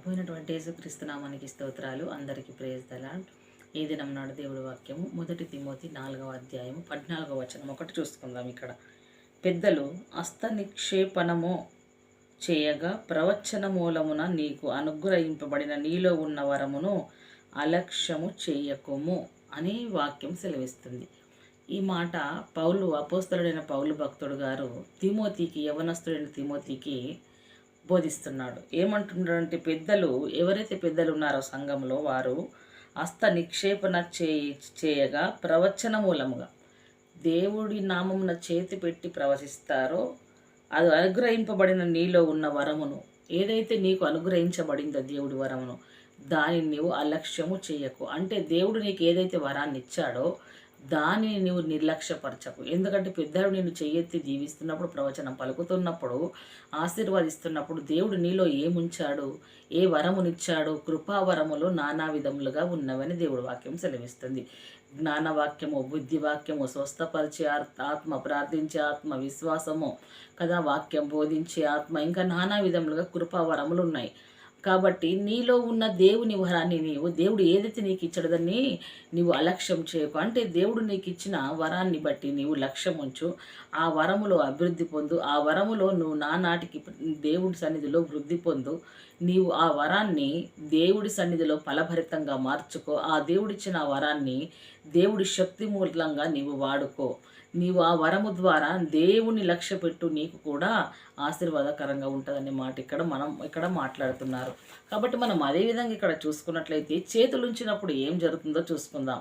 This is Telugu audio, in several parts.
ప్రభు అయినటువంటి యేసుక్రీస్తు స్తోత్రాలు. అందరికీ ప్రేజ్ దలాడ్ ఈ దినం నాడు దేవుడి వాక్యము. మొదటి తిమోతి నాలుగవ అధ్యాయము పద్నాలుగవ వచనం. ఒకటి చూసుకుందాం ఇక్కడ. పెద్దలు హస్త నిక్షేపణము చేయగా ప్రవచన మూలమున నీకు అనుగ్రహింపబడిన నీలో ఉన్న వరమును అలక్ష్యము చేయకుము అని వాక్యం సెలవిస్తుంది. ఈ మాట పౌలు అపోస్తలుడైన పౌలు భక్తుడు గారు తిమోతికి యవనస్తుడైన తిమోతికి బోధిస్తున్నాడు. ఏమంటున్నాడంటే పెద్దలు ఎవరైతే పెద్దలు ఉన్నారో సంఘంలో వారు హస్త నిక్షేపణ చేయి చేయగా ప్రవచన మూలముగా దేవుడి నామమున చేతి పెట్టి ప్రవచిస్తారో అది అనుగ్రహింపబడిన నీలో ఉన్న వరమును ఏదైతే నీకు అనుగ్రహించబడిందో దేవుడి వరమును దానిని నీవు అలక్ష్యము చేయకు. అంటే దేవుడు నీకు ఏదైతే వరాన్ని ఇచ్చాడో దానిని నువ్వు నిర్లక్ష్యపరచకు. ఎందుకంటే పెద్దలు నేను చెయ్యెత్తి దీవిస్తున్నప్పుడు ప్రవచనం పలుకుతున్నప్పుడు ఆశీర్వదిస్తున్నప్పుడు దేవుడు నీలో ఏముంచాడు? ఏ వరమునిచ్చాడు? కృపావరములు నానా విధములుగా ఉన్నవని దేవుడు వాక్యం సెలవిస్తుంది. జ్ఞానవాక్యము బుద్ధివాక్యము స్వస్థపరిచే ఆత్మ ప్రార్థించే ఆత్మ విశ్వాసము కదా వాక్యం బోధించే ఆత్మ ఇంకా నానా విధములుగా కృపావరములు ఉన్నాయి. కాబట్టి నీలో ఉన్న దేవుని వరాన్ని నీవు దేవుడు ఏదైతే నీకు ఇచ్చడదని నీవు అలక్ష్యం చేయకు. అంటే దేవుడు నీకు ఇచ్చిన వరాన్ని బట్టి నీవు లక్ష్యం ఉంచు. ఆ వరములో అభివృద్ధి పొందు. ఆ వరములో నువ్వు నానాటికి దేవుడి సన్నిధిలో వృద్ధి పొందు. నీవు ఆ వరాన్ని దేవుడి సన్నిధిలో ఫలభరితంగా మార్చుకో. ఆ దేవుడిచ్చిన వరాన్ని దేవుడి శక్తి మూలంగా నీవు వాడుకో. నీవు ఆ వరము ద్వారా దేవుని లక్ష్య పెట్టు నీకు కూడా ఆశీర్వాదకరంగా ఉంటుందనే మాట ఇక్కడ మనం ఇక్కడ మాట్లాడుతున్నారు. కాబట్టి మనం అదే విధంగా ఇక్కడ చూసుకున్నట్లయితే చేతులు ఉంచినప్పుడు ఏం జరుగుతుందో చూసుకుందాం.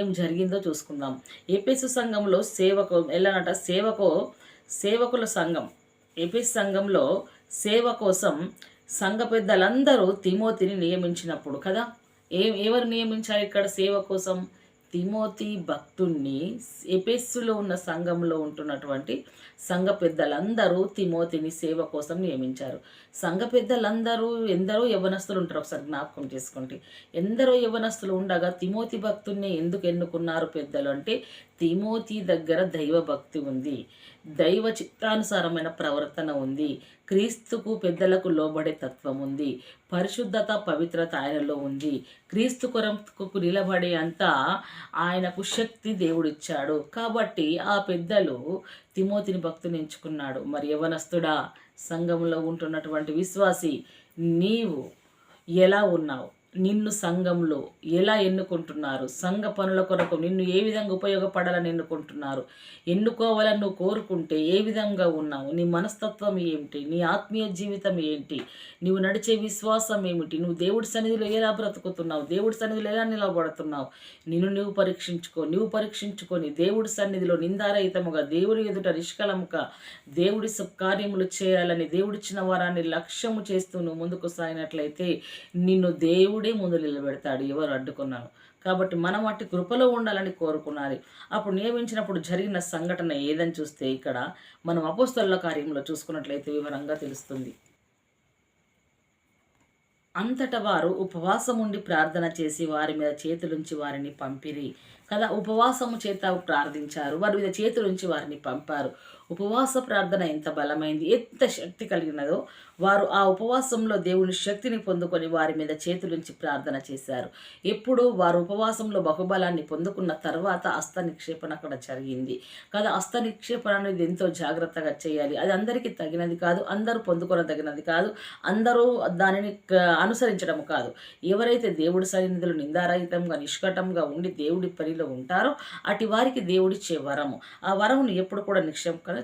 ఏం జరిగిందో చూసుకుందాం. ఏపీఎస్ సంఘంలో సేవకు ఎలానంట? సేవకు సేవకుల సంఘం. ఏపీఎస్ సంఘంలో సేవ కోసం సంఘ పెద్దలందరూ తిమోతిని నియమించినప్పుడు కదా? ఏ ఎవరు నియమించారు ఇక్కడ సేవ కోసం? తిమోతి భక్తుణ్ణి ఎపెస్సులో ఉన్న సంఘంలో ఉంటున్నటువంటి సంఘ పెద్దలందరూ తిమోతిని సేవ కోసం నియమించారు. సంఘ పెద్దలందరూ ఎందరో యవనస్తులు ఉంటారు. ఒకసారి జ్ఞాపకం చేసుకోండి. ఎందరో యవనస్తులు ఉండగా తిమోతి భక్తుణ్ణి ఎందుకు ఎన్నుకున్నారు పెద్దలు అంటే తిమోతి దగ్గర దైవ భక్తి ఉంది. దైవ చిత్తానుసారమైన ప్రవర్తన ఉంది. క్రీస్తుకు పెద్దలకు లోబడే తత్వం ఉంది. పరిశుద్ధత పవిత్రత ఆయనలో ఉంది. క్రీస్తు కొరకు నిలబడే అంత ఆయనకు శక్తి దేవుడిచ్చాడు. కాబట్టి ఆ పెద్దలు తిమోతిని భక్తుని ఎంచుకున్నాడు. మరి యవనస్తుడా? సంఘంలో ఉంటున్నటువంటి విశ్వాసి నీవు ఎలా ఉన్నావు? నిన్ను సంఘంలో ఎలా ఎన్నుకుంటున్నారు? సంఘ పనుల కొరకు నిన్ను ఏ విధంగా ఉపయోగపడాలని ఎన్నుకుంటున్నారు? ఎన్నుకోవాలని నువ్వు కోరుకుంటే ఏ విధంగా ఉన్నావు? నీ మనస్తత్వం ఏమిటి నీ ఆత్మీయ జీవితం ఏంటి? నువ్వు నడిచే విశ్వాసం ఏమిటి? నువ్వు దేవుడి సన్నిధిలో ఎలా బ్రతుకుతున్నావు? దేవుడి సన్నిధిలో ఎలా నిలబడుతున్నావు? నిన్ను నువ్వు పరీక్షించుకో నువ్వు పరీక్షించుకొని దేవుడి సన్నిధిలో నిందారహితముగా దేవుడి ఎదుట నిష్కలముగా దేవుడి కార్యములు చేయాలని దేవుడిచ్చిన వారాన్ని లక్ష్యము చేస్తూ నువ్వు ముందుకు సాగినట్లయితే నిన్ను దేవుడే ముందు నిలబెడతాడు. ఎవరు అడ్డుకున్నాను? కాబట్టి మనం అట్టి కృపలో ఉండాలని కోరుకున్నారు అప్పుడు నియమించినప్పుడు జరిగిన సంఘటన ఏదని చూస్తే ఇక్కడ మనం అపోస్తల కార్యంలో చూసుకున్నట్లయితే వివరంగా తెలుస్తుంది. అంతటా వారు ఉపవాసం ఉండి ప్రార్థన చేసి వారి మీద చేతులుంచి వారిని పంపిరి. కదా ఉపవాసము చేత ప్రార్థించారు. వారి మీద చేతులుంచి వారిని పంపారు. ఉపవాస ప్రార్థన ఎంత బలమైంది ఎంత శక్తి కలిగినదో వారు ఆ ఉపవాసంలో దేవుని శక్తిని పొందుకొని వారి మీద చేతులుంచి ప్రార్థన చేశారు. ఎప్పుడు వారు ఉపవాసంలో బహుబలాన్ని పొందుకున్న తర్వాత హస్త నిక్షేపణ అక్కడ జరిగింది. కదా హస్త నిక్షేపణ అనేది ఎంతో జాగ్రత్తగా చేయాలి. అది అందరికీ తగినది కాదు అందరూ పొందుకొనదగినది కాదు అందరూ దానిని అనుసరించడం కాదు. ఎవరైతే దేవుడి సన్నిధులు నిందారహితంగా నిష్కటంగా ఉండి దేవుడి పనిలో ఉంటారో అటు వారికి దేవుడిచ్చే వరము. ఆ వరమును ఎప్పుడు కూడా నిక్షేపణ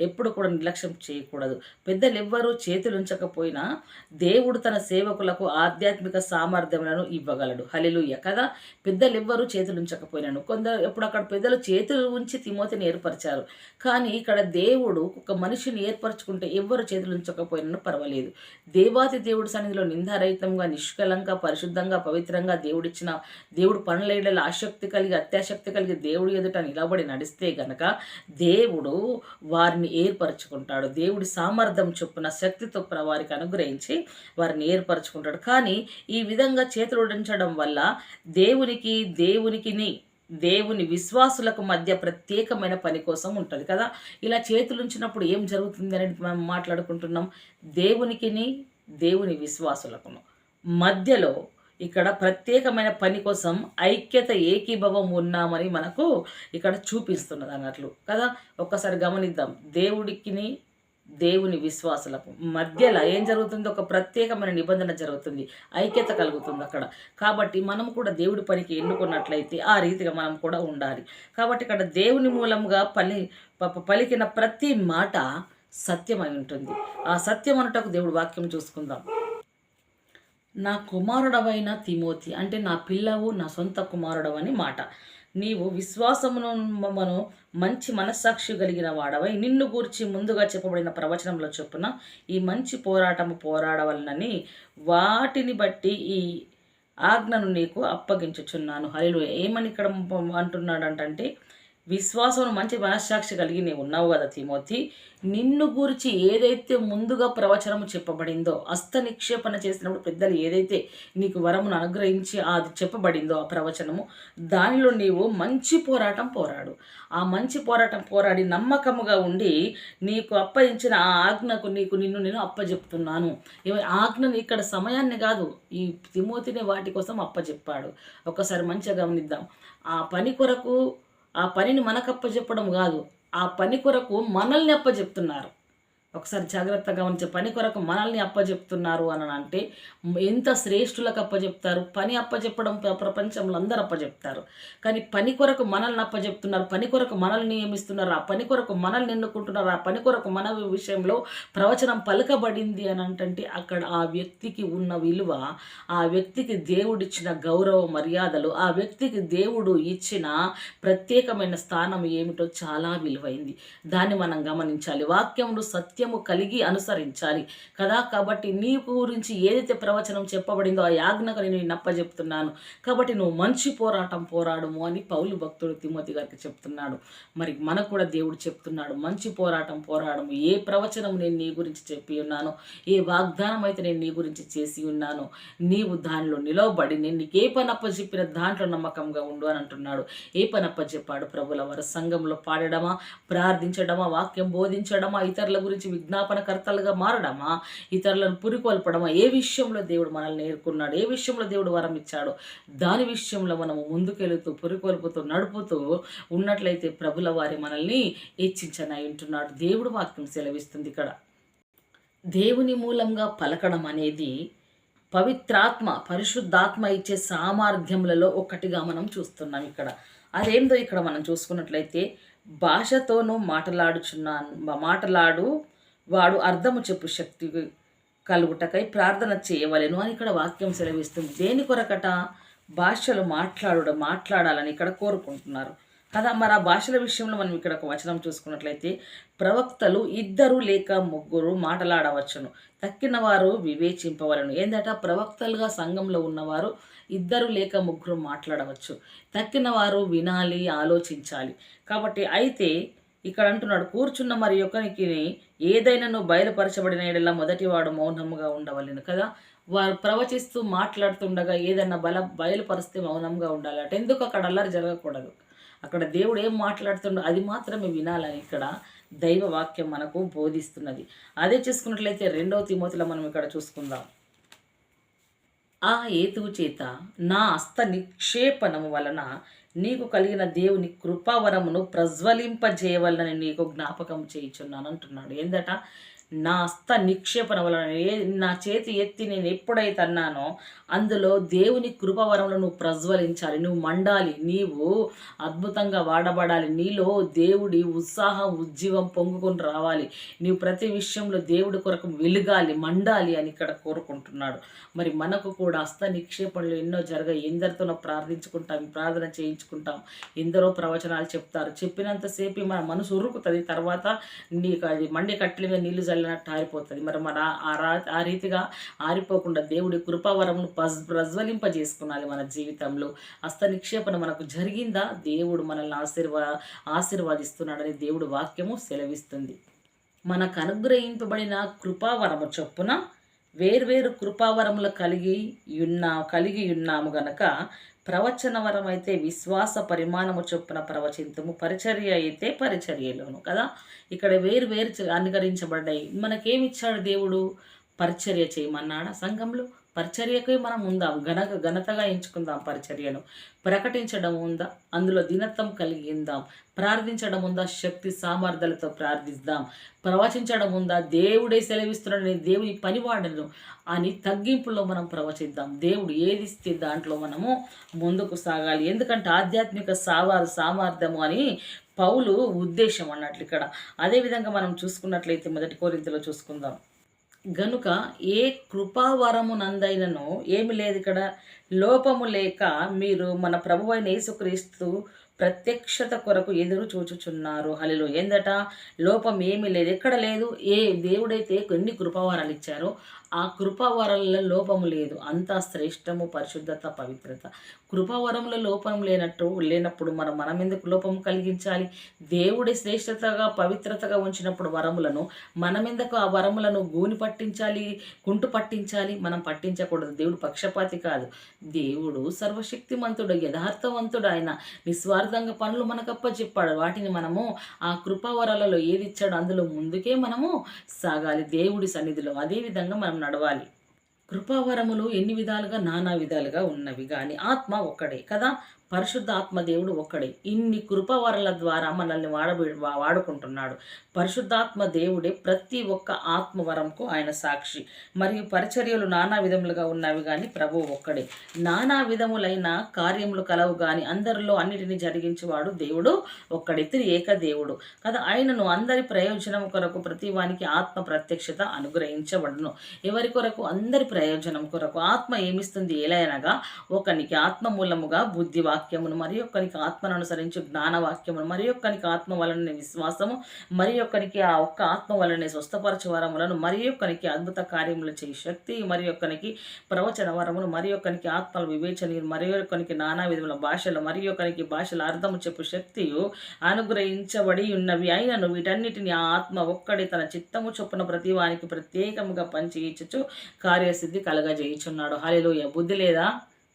ఎప్పుడు కూడా నిర్లక్ష్యం చేయకూడదు. పెద్దలు ఎవ్వరూ చేతులు ఉంచకపోయినా దేవుడు తన సేవకులకు ఆధ్యాత్మిక సామర్థ్యములను ఇవ్వగలడు. హలిలుయ్య కదా? పెద్దలు ఎవ్వరూ చేతులు ఉంచకపోయినాను కొందరు ఎప్పుడు అక్కడ పెద్దలు చేతులు ఉంచి తిమోతిని ఏర్పరిచారు. కానీ ఇక్కడ దేవుడు ఒక మనిషిని ఏర్పరచుకుంటే ఎవ్వరు చేతులుంచకపోయినా పర్వాలేదు. దేవాతి దేవుడి సన్నిధిలో నిందారహితంగా నిష్కలంగా పరిశుద్ధంగా పవిత్రంగా దేవుడిచ్చిన దేవుడు పనులేడల ఆసక్తి కలిగి అత్యాసక్తి కలిగి దేవుడు ఎదుట నిలబడి నడిస్తే గనక దేవుడు వారిని ఏర్పరచుకుంటాడు. దేవుడి సామర్థ్యం చొప్పున శక్తితో వారికి అనుగ్రహించి వారిని ఏర్పరచుకుంటాడు. కానీ ఈ విధంగా చేతులు ఉడించడం వల్ల దేవునికి దేవునికిని దేవుని విశ్వాసులకు మధ్య ప్రత్యేకమైన పని కోసం ఉంటుంది కదా. ఇలా చేతులు ఉంచినప్పుడు ఏం జరుగుతుంది అనేది మనం మాట్లాడుకుంటున్నాం. దేవునికిని దేవుని విశ్వాసులకును మధ్యలో ఇక్కడ ప్రత్యేకమైన పని కోసం ఐక్యత ఏకీభవం ఉన్నామని మనకు ఇక్కడ చూపిస్తున్నది అన్నట్లు కదా. ఒక్కసారి గమనిద్దాం. దేవుడికిని దేవుని విశ్వాసులకు. మధ్యలో ఏం జరుగుతుంది ఒక ప్రత్యేకమైన నిబంధన జరుగుతుంది. ఐక్యత కలుగుతుంది అక్కడ. కాబట్టి మనం కూడా దేవుడి పనికి ఎన్నుకున్నట్లయితే ఆ రీతిగా మనం కూడా ఉండాలి. కాబట్టి ఇక్కడ దేవుని మూలంగా పలి ప- పలికిన ప్రతి మాట సత్యమై ఉంటుంది. ఆ సత్యం అనటకు దేవుడు వాక్యం చూసుకుందాం. నా కుమారుడవైన తిమోతి అంటే నా పిల్లవు నా సొంత కుమారుడవని మాట. నీవు విశ్వాసమును మను మంచి మనస్సాక్షి కలిగిన వాడవై. నిన్ను గూర్చి ముందుగా చెప్పబడిన ప్రవచనంలో చొప్పున ఈ మంచి పోరాటము పోరాడవలనని వాటిని బట్టి ఈ ఆజ్ఞను నీకు అప్పగించుచున్నాను. హరిలో ఏమని ఇక్కడ అంటున్నాడంటే విశ్వాసం మంచి మనస్సాక్షి కలిగి నీవు ఉన్నావు కదా తిమోతి. నిన్ను గురించి ఏదైతే ముందుగా ప్రవచనము చెప్పబడిందో హస్త నిక్షేపణ చేసినప్పుడు పెద్దలు ఏదైతే నీకు వరమును అనుగ్రహించి అది చెప్పబడిందో ఆ ప్రవచనము దానిలో నీవు మంచి పోరాటం పోరాడు. ఆ మంచి పోరాటం పోరాడి నమ్మకముగా ఉండి నీకు అప్పగించిన ఆ ఆజ్ఞకు నీకు నిన్ను నేను అప్పజెప్తున్నాను. ఇవ- ఆజ్ఞని ఇక్కడ సమయాన్ని కాదు ఈ తిమోతిని వాటి కోసం అప్పచెప్పాడు ఒకసారి మంచిగా గమనిద్దాం. ఆ పని కొరకు ఆ పనిని మనకు అప్పచెప్పడం కాదు ఆ పని కొరకు మనల్ని అప్పచెప్తున్నారు ఒకసారి జాగ్రత్తగా గమనించే పని కొరకు మనల్ని అప్పచెప్తున్నారు అని అంటే ఎంత శ్రేష్ఠులకు అప్పచెప్తారు పని అప్పచెప్పడం ప్ర- ప్రపంచంలో అందరూ అప్పచెప్తారు కానీ పని కొరకు మనల్ని అప్పచెప్తున్నారు పని కొరకు మనల్ని నియమిస్తున్నారు ఆ పని కొరకు మనల్ని ఎన్నుకుంటున్నారు ఆ పని కొరకు మన విషయంలో ప్రవచనం పలకబడింది అని అంటే అక్కడ ఆ వ్యక్తికి ఉన్న విలువ ఆ వ్యక్తికి దేవుడిచ్చిన గౌరవ మర్యాదలు ఆ వ్యక్తికి దేవుడు ఇచ్చిన ప్రత్యేకమైన స్థానం ఏమిటో చాలా విలువైంది. దాన్ని మనం గమనించాలి. వాక్యములు సత్యము కలిగి అనుసరించాలి. కదా? కాబట్టి నీ గురించి ఏదైతే ప్రవచనం చెప్పబడిందో ఆ యాజ్ఞకు నేను నప్పజెప్తున్నాను కాబట్టి నువ్వు మంచి పోరాటం పోరాడము అని పౌలు భక్తుడు తిమ్మతి గారికి చెప్తున్నాడు. మరి మనకు కూడా దేవుడు చెప్తున్నాడు మంచి పోరాటం పోరాడము. ఏ ప్రవచనం నేను నీ గురించి చెప్పి ఉన్నాను ఏ వాగ్దానం అయితే నేను నీ గురించి చేసి ఉన్నాను నీవు దానిలో నిలవబడి నేను నీకు ఏ పని అప్పచెప్పిన దాంట్లో నమ్మకంగా ఉండు అని అంటున్నాడు. ఏ పని అప్పచెప్పాడు? ప్రభుల వారు సంఘంలో పాడడమా? ప్రార్థించడమా? వాక్యం బోధించడమా? ఇతరుల గురించి విజ్ఞాపనకర్తలుగా మారడమా? ఇతరులను పురికొల్పడమా? ఏ విషయంలో దేవుడు మనల్ని నేర్కొన్నాడు ఏ విషయంలో దేవుడు వరం ఇచ్చాడు? దాని విషయంలో మనము ముందుకెళుతూ పురికొల్పుతూ నడుపుతూ ఉన్నట్లయితే ప్రభుల వారి మనల్ని హెచ్చించనై ఉంటున్నాడు. దేవుడు వాక్యం సెలవిస్తుంది ఇక్కడ. దేవుని మూలంగా పలకడం అనేది పవిత్రాత్మ పరిశుద్ధాత్మ ఇచ్చే సామర్థ్యములలో ఒకటిగా మనం చూస్తున్నాం ఇక్కడ. అదేందో ఇక్కడ మనం చూసుకున్నట్లయితే భాషతోనూ మాటలాడుచున్నాను మాటలాడు వాడు అర్థము చెప్పు శక్తి కలుగుటకై ప్రార్థన చేయవలెను అని ఇక్కడ వాక్యం సెలవిస్తుంది. దేని కొరకట? భాషలు మాట్లాడు మాట్లాడాలని ఇక్కడ కోరుకుంటున్నారు. కదా మరి ఆ భాషల విషయంలో మనం ఇక్కడ ఒక వచనం చూసుకున్నట్లయితే ప్రవక్తలు ఇద్దరు లేక ముగ్గురు మాటలాడవచ్చును. తక్కిన వారు వివేచింపవలను. ఏందట? ప్రవక్తలుగా సంఘంలో ఉన్నవారు ఇద్దరు లేక ముగ్గురు మాట్లాడవచ్చు. తక్కిన వారు వినాలి ఆలోచించాలి. కాబట్టి అయితే ఇక్కడ అంటున్నాడు కూర్చున్న మరి ఏదైనా నువ్వు బయలుపరచబడిన ఎడల మొదటివాడు మౌనముగా ఉండవలను కదా. వారు ప్రవచిస్తూ మాట్లాడుతుండగా ఏదైనా బల బయలుపరిస్తే మౌనంగా ఉండాలి అట ఎందుకు అక్కడ అల్లరి జరగకూడదు? అక్కడ దేవుడు ఏం మాట్లాడుతుండో అది మాత్రమే వినాలని ఇక్కడ దైవ వాక్యం మనకు బోధిస్తున్నది. అదే చూసుకున్నట్లయితే రెండవ తిమోతిలో మనం ఇక్కడ చూసుకుందాం. ఆ హేతువు చేత నా హస్త నిక్షేపణము వలన నీకు కలిగిన దేవుని కృపావరమును ప్రజ్వలింపజేయవలనని నీకు జ్ఞాపకం చేయుచున్నాను అంటున్నాడు. ఏందట? నా హస్త నిక్షేపణ వలన ఏ నా చేతి ఎత్తి నేను ఎప్పుడైతే అన్నానో అందులో దేవుని కృపవరములు నువ్వు ప్రజ్వలించాలి నువ్వు మండాలి నీవు అద్భుతంగా వాడబడాలి నీలో దేవుడి ఉత్సాహం ఉజ్జీవం పొంగుకొని రావాలి. నీవు ప్రతి విషయంలో దేవుడి కొరకు వెలుగాలి మండాలి అని ఇక్కడ కోరుకుంటున్నాడు. మరి మనకు కూడా హస్త నిక్షేపణలు ఎన్నో జరగాయి. ఎందరితోనో ప్రార్థించుకుంటాం ప్రార్థన చేయించుకుంటాం. ఎందరో ప్రవచనాలు చెప్తారు. చెప్పినంతసేపు మన మనసు ఉరుకుతుంది. తర్వాత నీకు అది మండి కట్టెల మీద నీళ్ళు వెళ్ళినట్టు ఆరిపోతుంది మరి మన ఆ ఆ రీతిగా ఆరిపోకుండా దేవుడి కృపావరమును పజ్ ప్రజ్వలింపజేసుకున్నాలి మన జీవితంలో. హస్త నిక్షేపణ మనకు జరిగిందా? దేవుడు మనల్ని ఆశీర్వా ఆశీర్వాదిస్తున్నాడని దేవుడు వాక్యము సెలవిస్తుంది. మనకు అనుగ్రహింపబడిన కృపావరము చొప్పున వేర్వేరు కృపావరములు కలిగి ఉన్నా కలిగి ఉన్నాము గనక ప్రవచనవరం అయితే విశ్వాస పరిమాణము చొప్పున ప్రవచింతము. పరిచర్య అయితే పరిచర్యలోను కదా? ఇక్కడ వేరు వేరు అనుకరించబడ్డాయి మనకేమిచ్చాడు దేవుడు? పరిచర్య చేయమన్నాడా సంఘంలో? పరిచర్యకే మనం ఉందాం. ఘన ఘనతగా ఎంచుకుందాం పరిచర్యను. ప్రకటించడం ఉందా? అందులో దినత్వం కలిగి ఉందాం. ప్రార్థించడం ఉందా? శక్తి సామర్థ్యాలతో ప్రార్థిద్దాం. ప్రవచించడం ఉందా? దేవుడే సెలవిస్తున్నాడని దేవుని పనివాడను అని తగ్గింపులో మనం ప్రవచిద్దాం. దేవుడు ఏది ఇస్తే దాంట్లో మనము ముందుకు సాగాలి. ఎందుకంటే ఆధ్యాత్మిక సావా సామర్థ్యము అని పౌలు ఉద్దేశం అన్నట్లు ఇక్కడ. అదేవిధంగా మనం చూసుకున్నట్లయితే మొదటి కోరింతలో చూసుకుందాం. గనుక ఏ కృపావరమునందైనను ఏమి లేదు ఇక్కడ లోపము లేక మీరు మన ప్రభు అయిన యేసుక్రీస్తు ప్రత్యక్షత కొరకు ఎదురు చూచుచున్నారు. హలిలో ఏందట? లోపం ఏమీ లేదు. ఎక్కడ లేదు? ఏ దేవుడైతే ఎన్ని కృపావరాలు ఇచ్చారో ఆ కృపావరాలలో లోపము లేదు. అంతా శ్రేష్టము పరిశుద్ధత పవిత్రత. కృపావరంలో లోపం లేనట్టు లేనప్పుడు మనం మనం ఎందుకు లోపం కలిగించాలి? దేవుడి శ్రేష్టతగా పవిత్రతగా ఉంచినప్పుడు వరములను మనం ఎందుకు ఆ వరములను గూని పట్టించాలి కుంటు పట్టించాలి? మనం పట్టించకూడదు. దేవుడు పక్షపాతి కాదు. దేవుడు సర్వశక్తిమంతుడు యథార్థవంతుడు ఆయన. నిస్వార్థంగా పనులు మనకప్ప చెప్పాడు వాటిని మనము ఆ కృపావరాలలో ఏది ఇచ్చాడో అందులో ముందుకే మనము సాగాలి. దేవుడి సన్నిధిలో. అదేవిధంగా మనం నడవాలి. కృపావరములు ఎన్ని విధాలుగా నానా విధాలుగా ఉన్నవి కానీ ఆత్మ ఒక్కడే కదా? పరిశుద్ధాత్మ దేవుడు ఒక్కడే. ఇన్ని కృపవరల ద్వారా మనల్ని వాడబి వాడుకుంటున్నాడు. పరిశుద్ధాత్మ దేవుడే ప్రతి ఒక్క ఆత్మవరంకు ఆయన సాక్షి. మరియు పరిచర్యలు నానా విధములుగా ఉన్నవి కానీ ప్రభువు ఒక్కడే. నానా విధములైన కార్యములు కలవు కానీ అందరిలో అన్నిటిని జరిగించేవాడు దేవుడు ఒక్కడెత్తి ఏక దేవుడు. కదా ఆయనను అందరి ప్రయోజనం కొరకు ప్రతి వానికి ఆత్మ ప్రత్యక్షత అనుగ్రహించబడును. ఎవరి కొరకు? అందరి ప్రయోజనం కొరకు. ఆత్మ ఏమిస్తుంది? ఏలైనగా ఒకనికి ఆత్మ మూలముగా బుద్ధివా వాక్యమును మరి ఒక్కరికి ఆత్మను అనుసరించి జ్ఞానవాక్యమును మరి ఒక్కరికి ఆత్మ వలన విశ్వాసము మరి ఒక్కరికి ఆ ఒక్క ఆత్మ వలనే స్వస్థపరచు వరములను మరి ఒక్కరికి అద్భుత కార్యములు చేయి శక్తి మరి ఒక్కరికి ప్రవచన వరములు మరి ఒక్కరికి ఆత్మల వివేచన మరి ఒక్కరికి నానా విధముల భాషలు మరి ఒక్కరికి భాషల అర్థము చెప్పు శక్తియు అనుగ్రహించబడి ఉన్నవి అయినను వీటన్నిటిని ఆ ఆత్మ ఒక్కడి తన చిత్తము చొప్పున ప్రతి వానికి ప్రత్యేకముగా పనిచేయించచ్చు కార్యసిద్ధి కలగజేయుచున్నాడు. హలిలోయ బుద్ధి లేదా?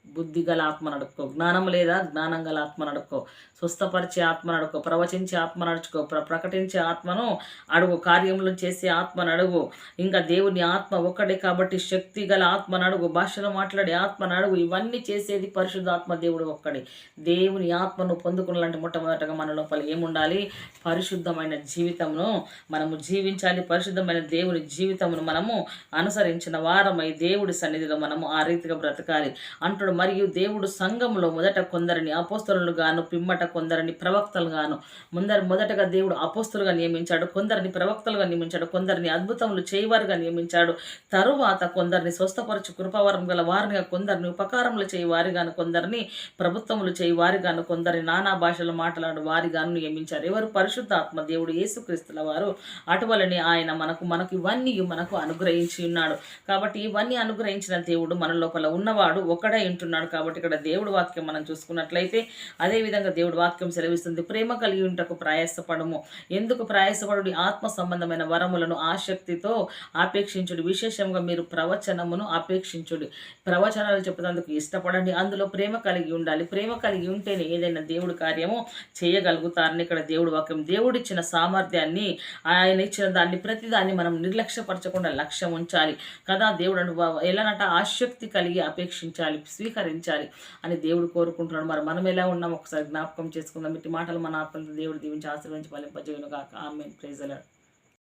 బుద్ధి గల ఆత్మ నడుక్కో జ్ఞానం లేదా జ్ఞానం గల ఆత్మ నడుక్కో స్వస్థపరిచే ఆత్మ నడుకో ప్రవచించే ఆత్మ నడుచుకో ప్ర ప్రకటించే ఆత్మను అడుగు కార్యములు చేసే ఆత్మను అడుగు. ఇంకా దేవుని ఆత్మ ఒక్కడే కాబట్టి శక్తి గల ఆత్మను అడుగు భాషలో మాట్లాడే ఆత్మను అడుగు. ఇవన్నీ చేసేది పరిశుద్ధాత్మ దేవుడు ఒక్కడే. దేవుని ఆత్మను పొందుకున్నలాంటి మొట్టమొదటగా మన లోపల ఏముండాలి? పరిశుద్ధమైన జీవితమును మనము జీవించాలి. పరిశుద్ధమైన దేవుని జీవితమును మనము అనుసరించిన వారమై దేవుడి సన్నిధిలో మనము ఆ రీతిగా బ్రతకాలి. అంటుడు మరియు దేవుడు సంఘంలో మొదట కొందరిని అపోస్తరులుగాను పిమ్మట కొందరిని ప్రవక్తలు గాను ముందర మొదటగా దేవుడు అపోస్తులుగా నియమించాడు కొందరిని ప్రవక్తలుగా నియమించాడు కొందరిని అద్భుతములు చేయవారుగా నియమించాడు. తరువాత కొందరిని స్వస్థపరచు కృపావరం గల వారిగా కొందరిని ఉపకారములు చేయి వారిగాను కొందరిని ప్రభుత్వములు చేయి వారిగాను కొందరిని నానా భాషలు మాట్లాడు వారిగాను నియమించారు. ఎవరు? పరిశుద్ధాత్మ దేవుడు యేసుక్రీస్తుల వారు. అటువలని ఆయన మనకు మనకు ఇవన్నీ మనకు అనుగ్రహించి ఉన్నాడు. కాబట్టి ఇవన్నీ అనుగ్రహించిన దేవుడు మన లోపల ఉన్నవాడు ఒకడే ఉంటున్నాడు కాబట్టి ఇక్కడ దేవుడు వాక్యం మనం చూసుకున్నట్లయితే అదేవిధంగా దేవుడు వాక్యం సెలవిస్తుంది. ప్రేమ కలిగి ఉంటకు ప్రయాసపడము. ఎందుకు ప్రయాసపడు ఆత్మ సంబంధమైన వరములను ఆసక్తితో ఆపేక్షించుడు. విశేషంగా మీరు ప్రవచనమును ఆపేక్షించుడి. ప్రవచనాలు చెప్పేందుకు ఇష్టపడండి. అందులో ప్రేమ కలిగి ఉండాలి. ప్రేమ కలిగి ఉంటేనే ఏదైనా దేవుడు కార్యము చేయగలుగుతారని ఇక్కడ దేవుడు వాక్యం. దేవుడిచ్చిన సామర్థ్యాన్ని ఆయన ఇచ్చిన దాన్ని ప్రతిదాన్ని మనం నిర్లక్ష్యపరచకుండా లక్ష్యం ఉంచాలి. కదా దేవుడు ఎలానంట? ఆసక్తి కలిగి అపేక్షించాలి స్వీకరించాలి అని దేవుడు కోరుకుంటున్నాడు. మరి మనం ఎలా ఉన్నాం? ఒకసారి జ్ఞాపకం చేసుకుందాం. ఇట్టి మాటలు మన ఆత్మలు దేవుడు దీవించి ఆశీర్వించి ఫలింపజేయును కాక ఆమె ప్రైజలాడు